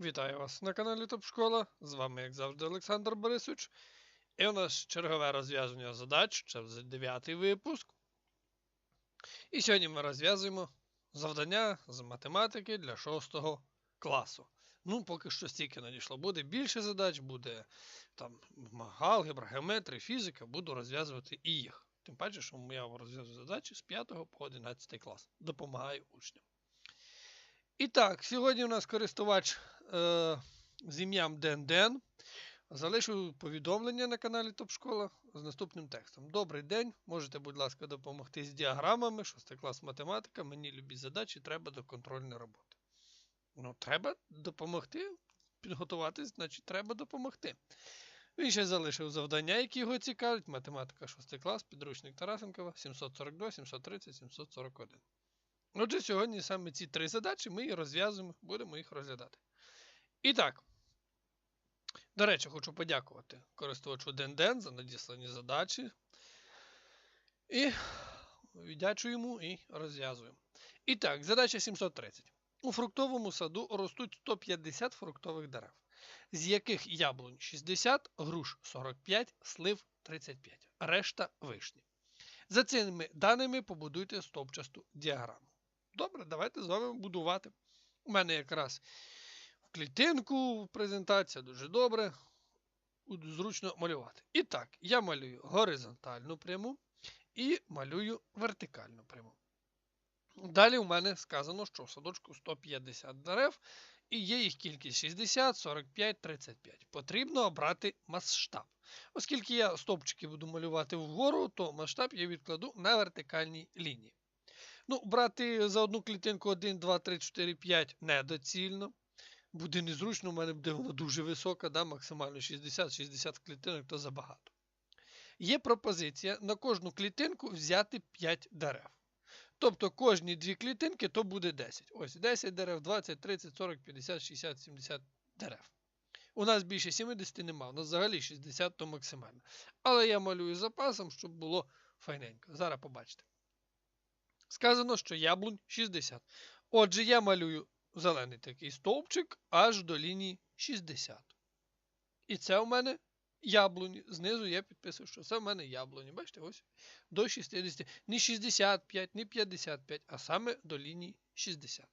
Вітаю вас на каналі Топ Школа. З вами, як завжди, Олександр Борисович. І у нас чергове розв'язання задач, це вже дев'ятий випуск. І сьогодні ми розв'язуємо завдання з математики для 6 класу. Ну, поки що стільки надійшло. Буде більше задач, буде там алгебра, геометрія, фізика, буду розв'язувати і їх. Тим паче, що я розв'язую задачі з 5 по 11 клас. Допомагаю учням. І так, сьогодні у нас користувач е, з ім'ям Ден-Ден залишив повідомлення на каналі Топ Школа з наступним текстом. Добрий день, можете, будь ласка, допомогти з діаграмами, 6 клас математика, мені любі задачі, треба до контрольної роботи. Ну, треба допомогти, підготуватись, значить, треба допомогти. Він ще залишив завдання, які його цікавлять. Математика 6 клас, підручник Тарасенкова, 742, 730, 741. Отже, сьогодні саме ці три задачі ми і розв'язуємо, будемо їх розглядати. І так. До речі, хочу подякувати користувачу Денден за надіслані задачі. І віддячу йому і розв'язуємо. І так, задача 730. У фруктовому саду ростуть 150 фруктових дерев, з яких яблунь 60, груш 45, слив 35, решта вишні. За цими даними побудуйте стовпчасту діаграму. Добре, давайте з вами будувати. У мене якраз в клітинку презентація дуже добре. Зручно малювати. І так, я малюю горизонтальну пряму і малюю вертикальну пряму. Далі у мене сказано, що в садочку 150 дерев, і є їх кількість 60, 45, 35. Потрібно обрати масштаб. Оскільки я стовпчики буду малювати вгору, то масштаб я відкладу на вертикальній лінії. Ну, брати за одну клітинку 1, 2, 3, 4, 5 недоцільно. Буде незручно, у мене буде вона дуже висока, да, максимально 60-60 клітинок то забагато. Є пропозиція на кожну клітинку взяти 5 дерев. Тобто кожні дві клітинки то буде 10. Ось 10 дерев, 20, 30, 40, 50, 60, 70 дерев. У нас більше 70 нема, у нас взагалі 60 то максимально. Але я малюю запасом, щоб було файненько. Зараз побачите. Сказано, що яблунь 60. Отже, я малюю зелений такий стовпчик аж до лінії 60. І це у мене яблуні. Знизу я підписую, що це в мене яблуні. Бачите, ось до 60. Не 65, не 55, а саме до лінії 60.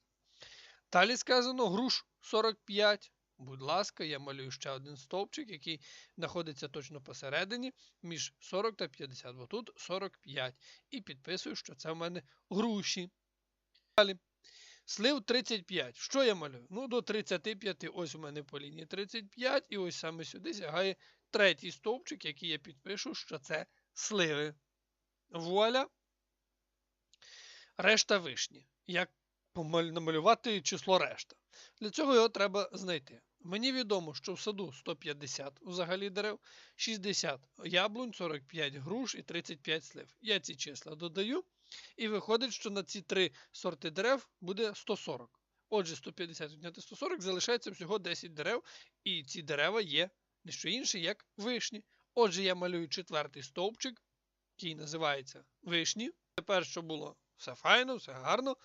Далі сказано груш 45. Будь ласка, я малюю ще один стовпчик, який знаходиться точно посередині між 40 та 50, бо тут 45. І підписую, що це в мене груші. Далі. Слив 35. Що я малюю? Ну, до 35, ось у мене по лінії 35, і ось саме сюди сягає третій стовпчик, який я підпишу, що це сливи. Вуаля. Решта вишні. Як намалювати число решта? Для цього його треба знайти. Мені відомо, що в саду 150 взагалі дерев, 60 яблунь, 45 груш і 35 слив. Я ці числа додаю, і виходить, що на ці три сорти дерев буде 140. Отже, 150 відняти 140 залишається всього 10 дерев, і ці дерева є не що інше, як вишні. Отже, я малюю четвертий стовпчик, який називається вишні. Тепер, що було все файно, все гарно.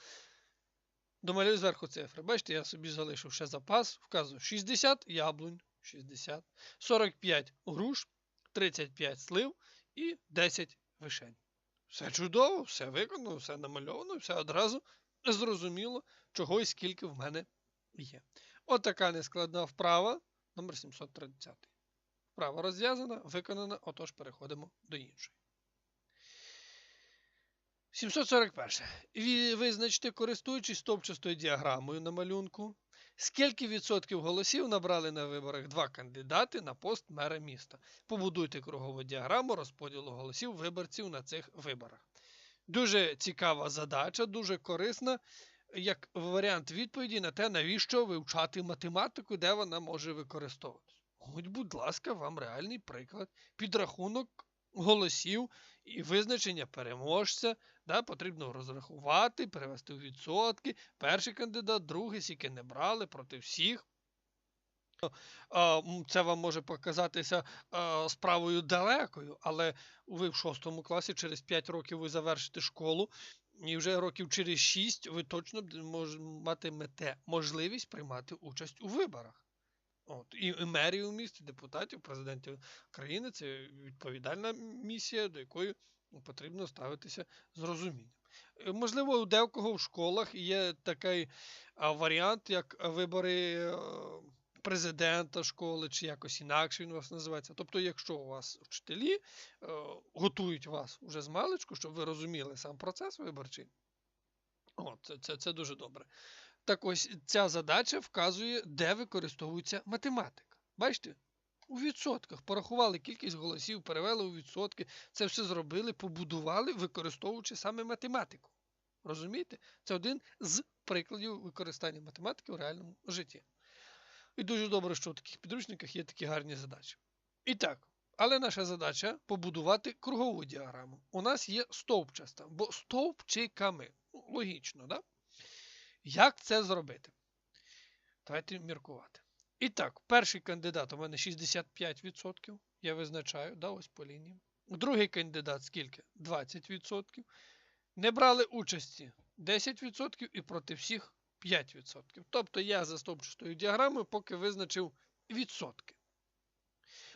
Домалюю зверху цифри. Бачите, я собі залишив ще запас, вказую 60 яблунь, 60, 45 груш, 35 слив і 10 вишень. Все чудово, все виконано, все намальовано, все одразу зрозуміло, чого і скільки в мене є. От така нескладна вправа номер 730. Вправа розв'язана, виконана, отож переходимо до іншої. 741. Визначте, користуючись стовпчастою діаграмою на малюнку, скільки відсотків голосів набрали на виборах два кандидати на пост мера міста. Побудуйте кругову діаграму розподілу голосів виборців на цих виборах. Дуже цікава задача, дуже корисна, як варіант відповіді на те, навіщо вивчати математику, де вона може використовуватися. Будь, будь ласка, вам реальний приклад. Підрахунок голосів і визначення переможця. Да, Потрібно розрахувати, перевести у відсотки. Перший кандидат, другий, скільки не брали проти всіх. Це вам може показатися справою далекою, але ви в шостому класі через 5 років ви завершите школу, І вже років через 6 ви точно матимете можливість приймати участь у виборах. От, і, і мерів у місті, депутатів, президентів країни це відповідальна місія, до якої потрібно ставитися з розумінням. Е, Можливо, у декого в школах є такий варіант, як вибори е, президента школи, чи якось інакше він у вас називається. Тобто, якщо у вас вчителі е, готують вас уже з маличку, щоб ви розуміли сам процес виборчий, от, це, це, це дуже добре. Так ось ця задача вказує, де використовується математика. Бачите? У відсотках порахували кількість голосів, перевели у відсотки. Це все зробили, побудували, використовуючи саме математику. Розумієте? Це один з прикладів використання математики у реальному житті. І дуже добре, що в таких підручниках є такі гарні задачі. І так, але наша задача побудувати кругову діаграму. У нас є стовпчаста, бо стовпчиками. Ну, логічно, да? Як це зробити? Давайте міркувати. І так, перший кандидат у мене 65%. Я визначаю, да, ось по лінії. Другий кандидат скільки? 20%. Не брали участі 10% і проти всіх 5%. Тобто я за стовпчастою діаграмою поки визначив відсотки.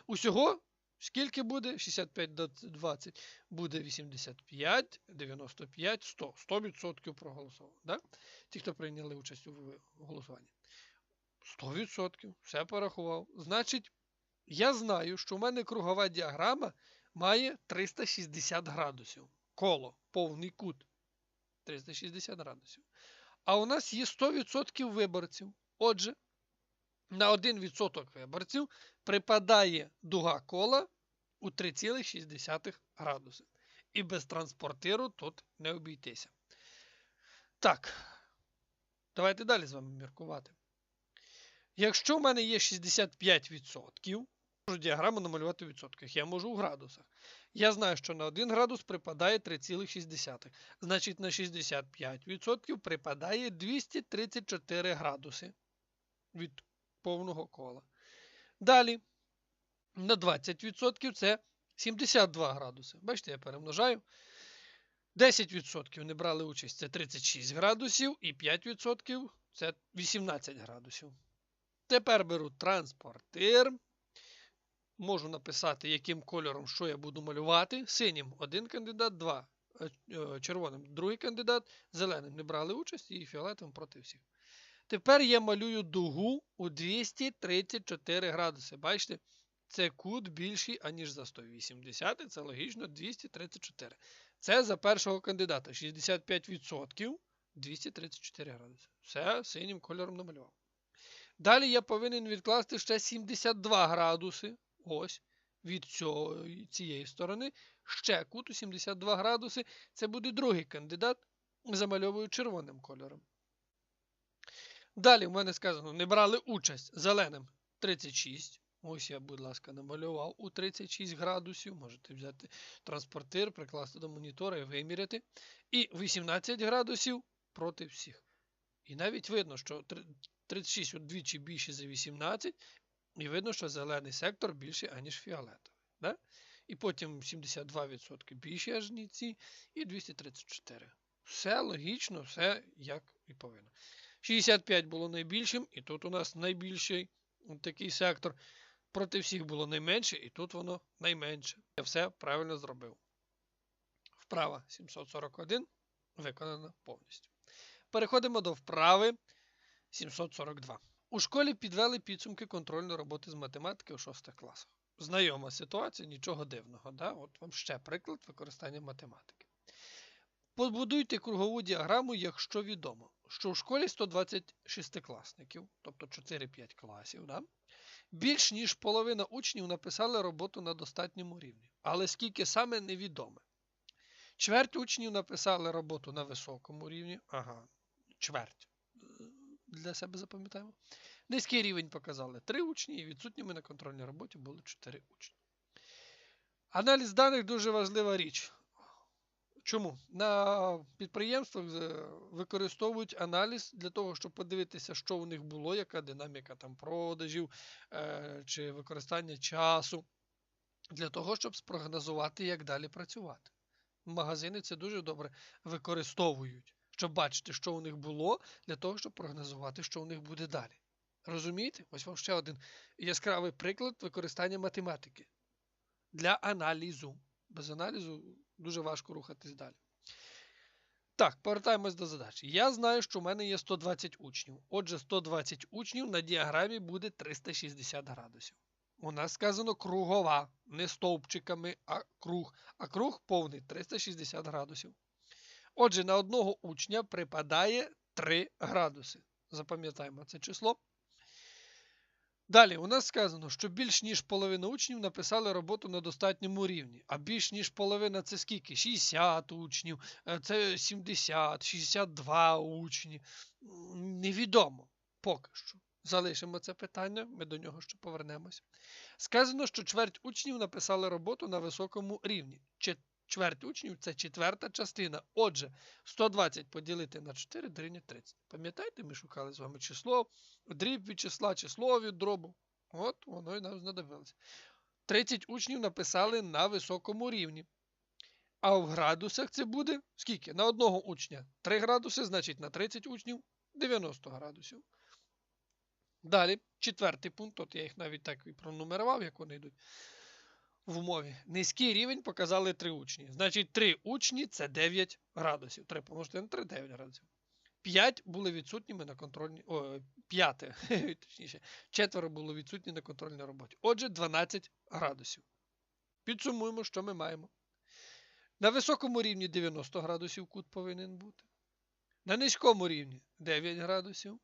Усього скільки буде? 65 до 20 буде 85, 95, 100. 100% проголосував. Да? Ті, хто прийняли участь у голосуванні. 100%. Все порахував. Значить, я знаю, що в мене кругова діаграма має 360 градусів. Коло, повний кут. 360 градусів. А у нас є 100% виборців. Отже, на 1% виборців припадає дуга кола у 3,6 градуси. І без транспортиру тут не обійтися. Так, давайте далі з вами міркувати. Якщо в мене є 65%, можу діаграму намалювати в відсотках. Я можу у градусах. Я знаю, що на 1 градус припадає 3,6. Значить, на 65% припадає 234 градуси від повного кола. Далі, на 20% це 72 градуси. Бачите, я перемножаю. 10% не брали участь це 36 градусів, і 5% це 18 градусів. Тепер беру транспортир. Можу написати, яким кольором що я буду малювати. Синім один кандидат, два. е, е, Червоним другий кандидат, зеленим не брали участь і фіолетовим проти всіх. Тепер я малюю дугу у 234 градуси. Бачите, це кут більший, аніж за 180. Це логічно 234. Це за першого кандидата. 65% 234 градуси. Все синім кольором намалював. Далі я повинен відкласти ще 72 градуси. Ось від цього, цієї сторони. Ще кут у 72 градуси. Це буде другий кандидат. Замальовую червоним кольором. Далі в мене сказано, не брали участь зеленим 36. Ось я, будь ласка, намалював у 36 градусів. Можете взяти транспортир, прикласти до монітора і виміряти. І 18 градусів проти всіх. І навіть видно, що 36 удвічі більше за 18, і видно, що зелений сектор більший, аніж фіолетовий. Да? І потім 72% більші аж ці, і 234. Все логічно, все як і повинно. 65 було найбільшим, і тут у нас найбільший такий сектор. Проти всіх було найменше, і тут воно найменше. Я все правильно зробив. Вправа 741 виконана повністю. Переходимо до вправи 742. У школі підвели підсумки контрольної роботи з математики у 6 класах. Знайома ситуація, нічого дивного. Да? От вам ще приклад використання математики. Побудуйте кругову діаграму, якщо відомо, що в школі 126 класників, тобто 4-5 класів, да? більш ніж половина учнів написали роботу на достатньому рівні. Але скільки саме невідоме. Чверть учнів написали роботу на високому рівні. Ага, чверть. Для себе запам'ятаємо. Низький рівень показали 3 учні, і відсутніми на контрольній роботі було 4 учні. Аналіз даних дуже важлива річ. Чому? На підприємствах використовують аналіз для того, щоб подивитися, що у них було, яка динаміка там продажів е, чи використання часу, для того, щоб спрогнозувати, як далі працювати. магазини це дуже добре використовують, щоб бачити, що у них було, для того, щоб прогнозувати, що у них буде далі. Розумієте? Ось вам ще один яскравий приклад використання математики для аналізу. Без аналізу дуже важко рухатись далі. Так, повертаємось до задачі. Я знаю, що в мене є 120 учнів. Отже, 120 учнів на діаграмі буде 360 градусів. У нас сказано кругова, не стовпчиками, а круг. А круг повний 360 градусів. Отже, на одного учня припадає 3 градуси. Запам'ятаємо це число. Далі у нас сказано, що більш ніж половина учнів написали роботу на достатньому рівні. А більш ніж половина це скільки? 60 учнів, е, це 70, 62 учні. Невідомо поки що. Залишимо це питання, ми до нього ще повернемось. Сказано, що чверть учнів написали роботу на високому рівні. Чверть учнів це четверта частина. Отже, 120 поділити на 4 дорівнює 30. Пам'ятаєте, ми шукали з вами число, дріб від числа, число від дробу. От воно і нам знадобилося. 30 учнів написали на високому рівні. А в градусах це буде скільки? На одного учня 3 градуси, значить на 30 учнів 90 градусів. Далі, четвертий пункт, от я їх навіть так і пронумерував, як вони йдуть в умові. Низький рівень показали 3 учні. Значить, 3 учні це 9 градусів. 3 помножити на 3 9 градусів. 5 були відсутніми на контрольній. О, 5, точніше, четверо було відсутні на контрольній роботі. Отже, 12 градусів. Підсумуємо, що ми маємо. На високому рівні 90 градусів кут повинен бути. На низькому рівні 9 градусів.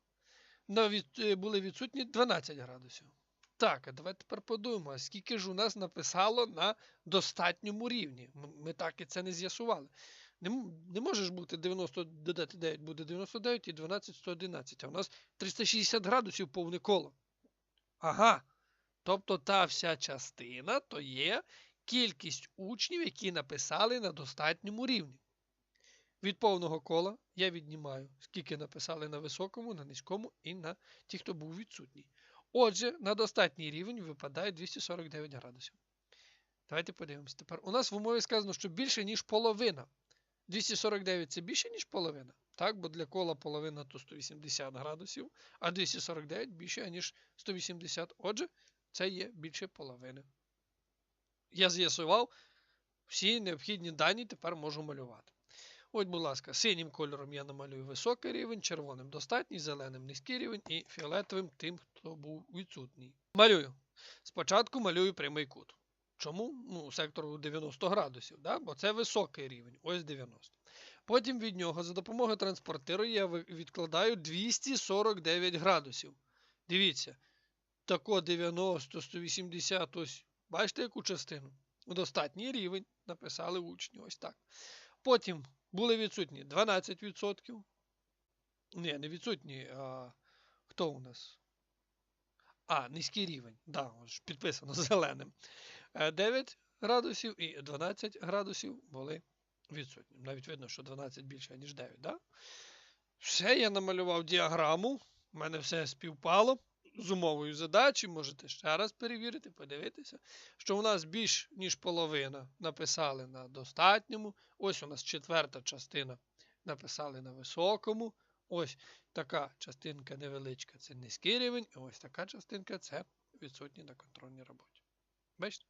На від... е, були відсутні 12 градусів. Так, а давайте тепер подумаємо, скільки ж у нас написало на достатньому рівні. Ми так і це не з'ясували. Не, не може бути 90 додати 9 буде 99 і 12 111. А у нас 360 градусів повне коло. Ага. Тобто та вся частина то є кількість учнів, які написали на достатньому рівні. Від повного кола я віднімаю, скільки написали на високому, на низькому і на ті, хто був відсутній. Отже, на достатній рівень випадає 249 градусів. Давайте подивимось. Тепер у нас в умові сказано, що більше, ніж половина. 249 це більше, ніж половина. Так, бо для кола половина то 180 градусів, а 249 більше, ніж 180. Отже, це є більше половини. Я з'ясував всі необхідні дані тепер можу малювати. От, будь ласка, синім кольором я намалюю високий рівень, червоним достатній, зеленим низький рівень і фіолетовим тим, хто був відсутній. Малюю. Спочатку малюю прямий кут. Чому? Ну, сектору 90 градусів, да? бо це високий рівень, ось 90. Потім від нього за допомогою транспортиру я відкладаю 249 градусів. Дивіться, тако 90, 180, ось бачите яку частину? Достатній рівень написали учні, ось так. Потім були відсутні 12%. Ні, не відсутні, а хто у нас? А, низький рівень. Да, підписано зеленим. Е, 9 градусів і 12 градусів були відсутні. Навіть видно, що 12 більше, ніж 9, да? Все, я намалював діаграму. У мене все співпало з умовою задачі. Можете ще раз перевірити, подивитися, що у нас більш ніж половина написали на достатньому. Ось у нас четверта частина написали на високому. Ось така частинка невеличка це низький рівень, і ось така частинка це відсутні на контрольній роботі. Бачите?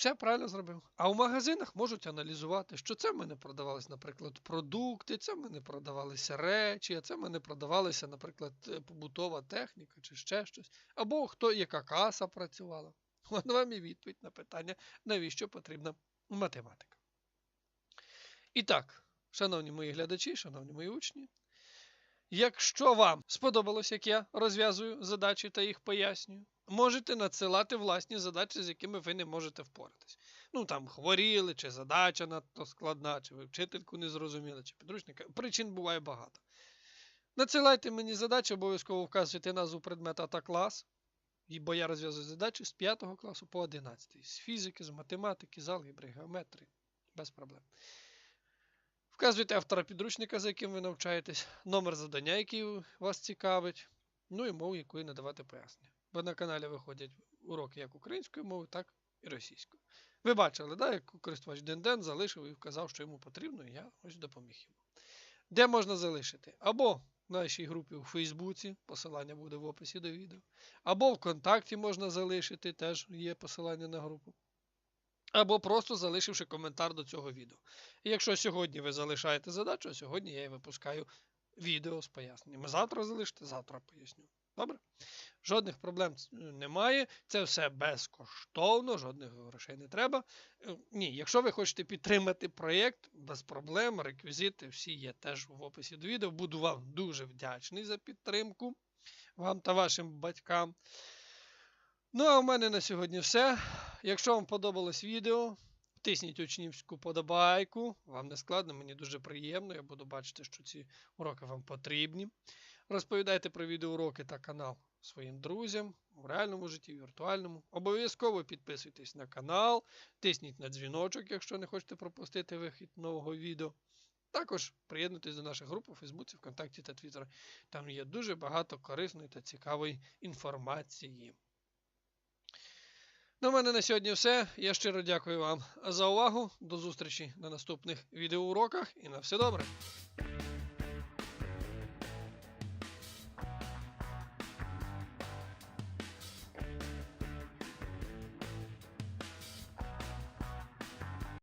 Все правильно зробив. А в магазинах можуть аналізувати, що це в мене продавалися, наприклад, продукти, це в мене продавалися речі, а це в мене продавалася, наприклад, е, побутова техніка чи ще щось. Або хто яка каса працювала. От вам і відповідь на питання, навіщо потрібна математика. І так, шановні мої глядачі, шановні мої учні, якщо вам сподобалось, як я розв'язую задачі та їх пояснюю, можете надсилати власні задачі, з якими ви не можете впоратись. Ну там хворіли, чи задача надто складна, чи ви вчительку не зрозуміли, чи підручника. Причин буває багато. Надсилайте мені задачі, обов'язково вказуйте назву предмета та клас. Бо я розв'язую задачі з 5 класу по 11. З фізики, з математики, з алгебри, геометрії. Без проблем. Вказуйте автора підручника, за яким ви навчаєтесь, номер завдання, який вас цікавить, ну і мову, якої надавати пояснення. Бо на каналі виходять уроки як української мови, так і російською. Ви бачили, да, як користувач Денден залишив і вказав, що йому потрібно, і я ось допоміг йому. Де можна залишити? Або в нашій групі у Фейсбуці, посилання буде в описі до відео, або ВКонтакті можна залишити, теж є посилання на групу. Або просто залишивши коментар до цього відео. І якщо сьогодні ви залишаєте задачу, сьогодні я і випускаю відео з поясненнями. Завтра залишите, завтра поясню. Добре? Жодних проблем немає. Це все безкоштовно, жодних грошей не треба. Е, Ні, якщо ви хочете підтримати проєкт, без проблем, реквізити всі є теж в описі до відео. Буду вам дуже вдячний за підтримку, вам та вашим батькам. Ну, а в мене на сьогодні все. Якщо вам подобалось відео, тисніть учнівську подобайку. Вам не складно, мені дуже приємно. Я буду бачити, що ці уроки вам потрібні. Розповідайте про відеоуроки та канал своїм друзям у реальному житті, віртуальному. Обов'язково підписуйтесь на канал, тисніть на дзвіночок, якщо не хочете пропустити вихід нового відео. Також приєднуйтесь до наших груп у Фейсбуці, ВКонтакті та Твіттері. Там є дуже багато корисної та цікавої інформації. На мене на сьогодні все. Я щиро дякую вам за увагу. До зустрічі на наступних відеоуроках і на все добре.